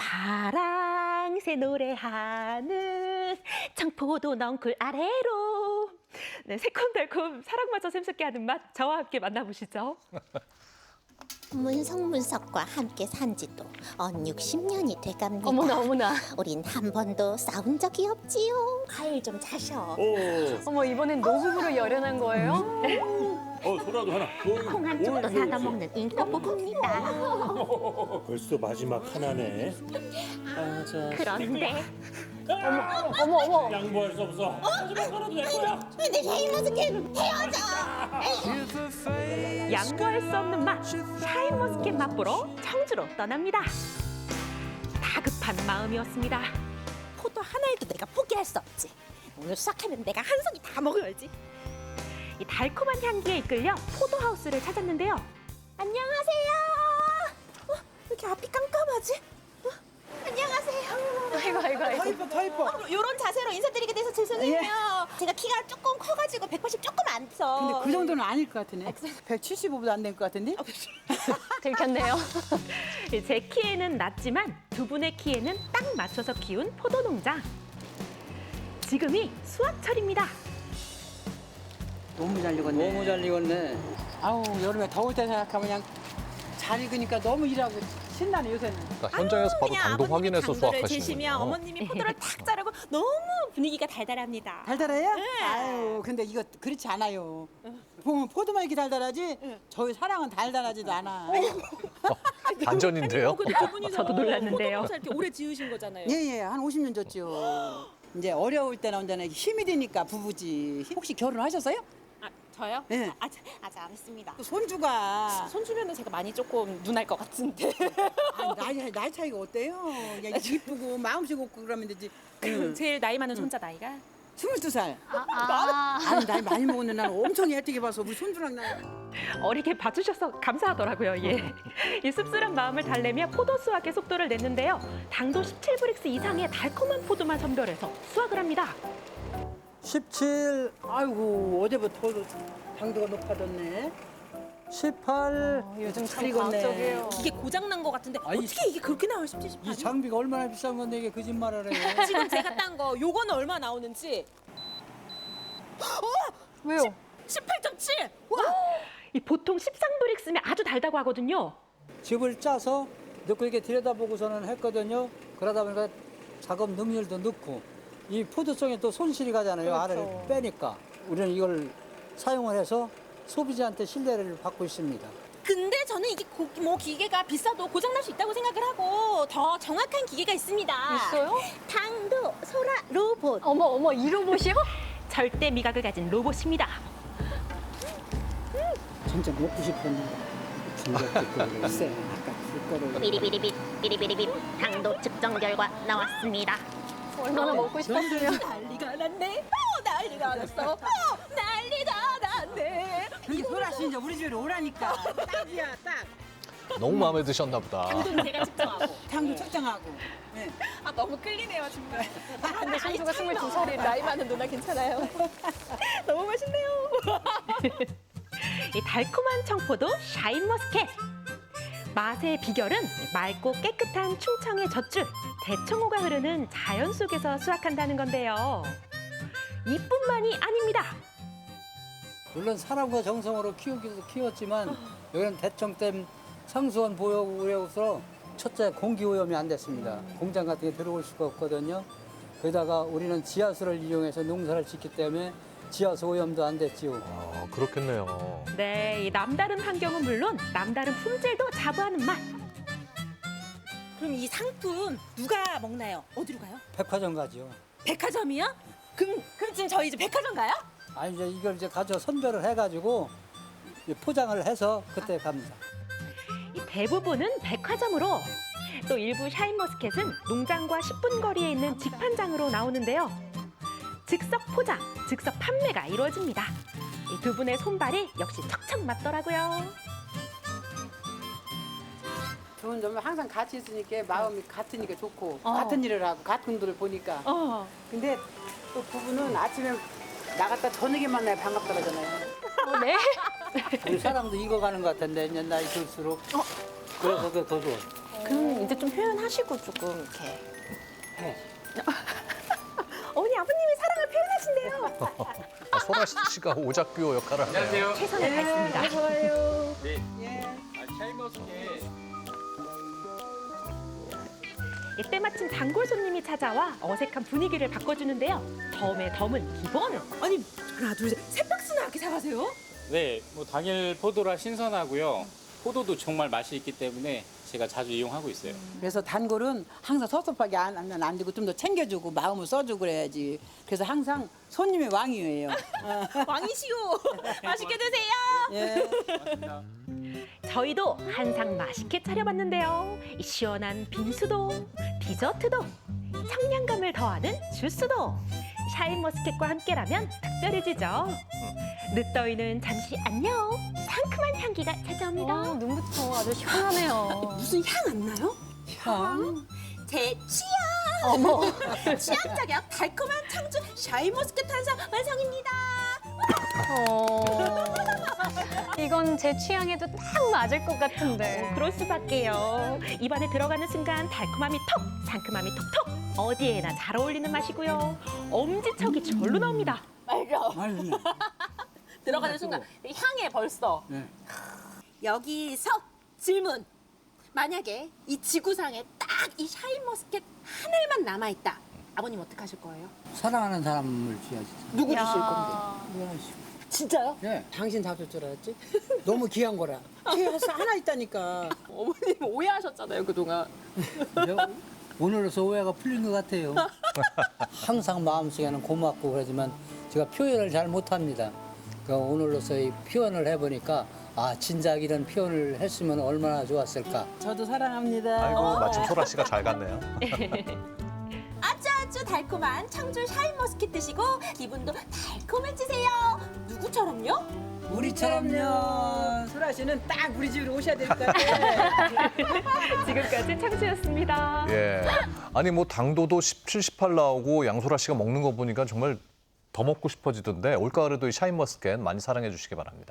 파랑새 노래하는 청포도 넝쿨 아래로 네, 새콤달콤 사랑마저 샘솟게 하는 맛 저와 함께 만나보시죠. 문성문석과 함께 산 지도 언 60년이 돼갑니다. 어머나 어머나. 우린 한 번도 싸운 적이 없지요. 과일 좀 자셔. 오, 어머 이번엔 노후부로 열연한 거예요? 어, 소라도 하나. 콩한 쪽도 사다 먹는 인기 부부입니다. 벌써 마지막 하나네. 아, 자, 그런데 어머 어머. 양보할 수 없어. 마지막 하나도 내 거야. 근데 샤인머스켓 헤어져. 양보할 수 없는 맛 샤인머스켓 맛보러 청주로 떠납니다. 다급한 마음이었습니다. 포도 하나에도 내가 포기할 수 없지. 오늘 시작하면 내가 한 송이 다 먹어야지. 이 달콤한 향기에 이끌려 포도하우스를 찾았는데요. 안녕하세요. 어, 왜 이렇게 앞이 깜깜하지? 어, 안녕하세요. 아이고 아이고 아이고. 타이퍼 타이퍼. 어, 이런 자세로 인사드리게 돼서 죄송해요. 제가 키가 조금 커가지고 180 조금 안 쳐. 근데 그 정도는 아닐 것 같으네. 175보다 안 될 것 같은데? 들켰네요. 제 키에는 낮지만 두 분의 키에는 딱 맞춰서 키운 포도 농장. 지금이 수확철입니다. 너무 잘 익었네. 너무 잘 익었네. 아우 여름에 더울 때 생각하면 그냥 잘 익으니까 너무 일하고 신나네 요새는. 그러니까 현장에서 바로 그냥 당도 아버님이 확인해서 당도를 수확하시는 재시면 거예요. 어머님이 포도를 탁 자르고 너무 분위기가 달달합니다. 달달해요? 아유 근데 이거 그렇지 않아요. 보면 포도만 이렇게 달달하지 저희 사랑은 달달하지도 않아. 반전인데요. 저도 놀랐는데요. 이렇게 오래 지으신 거잖아요. 예예 한 50년 졌죠. 이제 어려울 때나 언제나 힘이 되니까 부부지. 혹시 결혼하셨어요? 아, 저요? 네. 아, 저- 아직 안 했습니다. 그 손주가 손주면은 제가 많이 조금 눈알 것 같은데. 아, 나이 나이 차이가 어때요? 그냥 이쁘고 마음씨 곱고 그러면 되지. 응. 제일 나이 많은 손자 나이가? 22살. 아, 아. 아니 나이 많이 먹었는데 엄청 얄띠게 봐서 우리 손주랑 나 어리게 봐주셔서 감사하더라고요. 예. 이 씁쓸한 마음을 달래며 포도 수확의 속도를 냈는데요. 당도 17브릭스 이상의 달콤한 포도만 선별해서 수확을 합니다. 17, 아이고 어제부터 당도가 높아졌네. 18. 요즘 잘참 익었네. 과학적이에요. 이게 고장 난 것 같은데 아 이, 어떻게 이게 그렇게 나올 수 있지? 이 장비가 얼마나 비싼 건데 이게 거짓말을 해. 지금 제가 딴 거 요거는 얼마 나오는지 왜요? 18.7. 와. 이 보통 13브릭스면 아주 달다고 하거든요. 집을 짜서 넣고 이렇게 들여다보고서는 했거든요. 그러다 보니까 작업 능률도 늦고 이 포도성에 또 손실이 가잖아요. 알을 그렇죠. 빼니까. 우리는 이걸 사용을 해서 소비자한테 신뢰를 받고 있습니다. 근데 저는 이게 고, 뭐 기계가 비싸도 고장 날 수 있다고 생각을 하고 더 정확한 기계가 있습니다. 있어요? 당도 소라 로봇. 어머 어머 이 로봇이요? 절대 미각을 가진 로봇입니다. 진짜 먹고 싶었는데. 글쎄 아까 그 거를 비리비리빗 비리비리빗 당도 측정 결과 나왔습니다. 얼마나 먹고 싶었으면. 난리가 났네. 어, 난리가 났어. 어, 난리가 났네. 그게 소라 씨 이제 우리 집에 오라니까 딱이야 딱. 너무 마음에 드셨나 보다. 당도는 제가 측정하고. 당도 측정하고. 네. 아 너무 끌리네요 정말. 근데 손주가 22살이 나이 많은 누나 괜찮아요. 너무 맛있네요. 이 달콤한 청포도 샤인머스켓. 맛의 비결은 맑고 깨끗한 충청의 젖줄, 대청호가 흐르는 자연 속에서 수확한다는 건데요. 이뿐만이 아닙니다. 물론 사람과 정성으로 키우기도 키웠지만 여기는 대청댐 상수원 보호구역으로서 첫째 공기 오염이 안 됐습니다. 공장 같은 게 들어올 수가 없거든요. 게다가 우리는 지하수를 이용해서 농사를 짓기 때문에 지하수 오염도 안 됐지요. 아, 그렇겠네요. 네, 이 남다른 환경은 물론 남다른 품질도 자부하는 맛. 그럼 이 상품 누가 먹나요? 어디로 가요? 백화점 가죠. 백화점이요? 그럼 그럼 지금 저희 이제 백화점 가요? 아니 이제 이걸 이제 가져 선별을 해가지고 이제 포장을 해서 그때 갑니다. 이 대부분은 백화점으로 또 일부 샤인머스켓은 농장과 10분 거리에 있는 직판장으로 나오는데요. 즉석 포장, 즉석 판매가 이루어집니다. 이 두 분의 손발이 역시 척척 맞더라고요. 좋은 점은 항상 같이 있으니까 마음이 같으니까 좋고 어. 같은 일을 하고 같은 분들을 보니까. 어. 근데 또 부부는 아침에 나갔다 저녁에 만나야 반갑더라잖아요. 어, 네. 우리 사람도 익어가는 것 같은데 이제 나이 들수록 그래서 더 좋아. 그럼 이제 좀 표현하시고 조금 이렇게. 어머니 표현하신대요. 아, 소라 씨가 오작교 역할을 하네요. 최선을 다했습니다. 이때 마침 단골 손님이 찾아와 어색한 분위기를 바꿔주는데요. 덤의 덤은 기본. 아니 하나 둘셋세 박스나 이렇게 사가세요? 네, 뭐 당일 포도라 신선하고요. 포도도 정말 맛이 있기 때문에 제가 자주 이용하고 있어요. 그래서 단골은 항상 섭섭하게 안 하면 안 되고 좀 더 챙겨주고 마음을 써주고 그래야지. 그래서 항상 손님의 왕이에요. 왕이시오. 맛있게 드세요. 예. 저희도 한상 맛있게 차려봤는데요. 이 시원한 빙수도, 디저트도, 청량감을 더하는 주스도 샤인머스켓과 함께라면 특별해지죠. 늦더위는 잠시 안녕. 상큼한 향기가 찾아옵니다. 와, 눈부터 아주 시원하네요. 무슨 향 안 나요? 향? 제 취향. 어머. 취향 저격 달콤한 청주 샤인머스켓 탄산 완성입니다. 어. 이건 제 취향에도 딱 맞을 것 같은데. 그럴 수밖에요. 입안에 들어가는 순간 달콤함이 톡, 상큼함이 톡톡. 어디에나 잘 어울리는 맛이고요. 엄지척이 절로 나옵니다. 맞아. 아유, 들어가는 순간 향해 벌써. 네. 여기서 질문. 만약에 이 지구상에 딱 이 샤인머스켓 하늘만 남아 있다. 아버님 어떻게 하실 거예요? 사랑하는 사람을 줘야지. 누구 야. 주실 건데? 진짜요? 예. 당신 다 줄 줄 알았지? 너무 귀한 거라. 귀해서 하나 있다니까. 어머님 오해하셨잖아요 그동안. 오늘로서 오해가 풀린 것 같아요. 항상 마음속에는 고맙고 그러지만 제가 표현을 잘 못합니다. 그 오늘로서 이 표현을 해보니까 아 진작 이런 표현을 했으면 얼마나 좋았을까. 저도 사랑합니다. 아이고 마침 소라 씨가 잘 갔네요. 아주 아주 달콤한 청주 샤인머스켓 드시고 기분도 달콤해지세요. 누구처럼요? 우리처럼요. 소라 씨는 딱 우리 집으로 오셔야 될 것 같아. 지금까지 창수였습니다. 예. 아니 뭐 당도도 17, 18 나오고 양소라 씨가 먹는 거 보니까 정말 더 먹고 싶어지던데 올가을에도 이 샤인머스켓 많이 사랑해 주시기 바랍니다.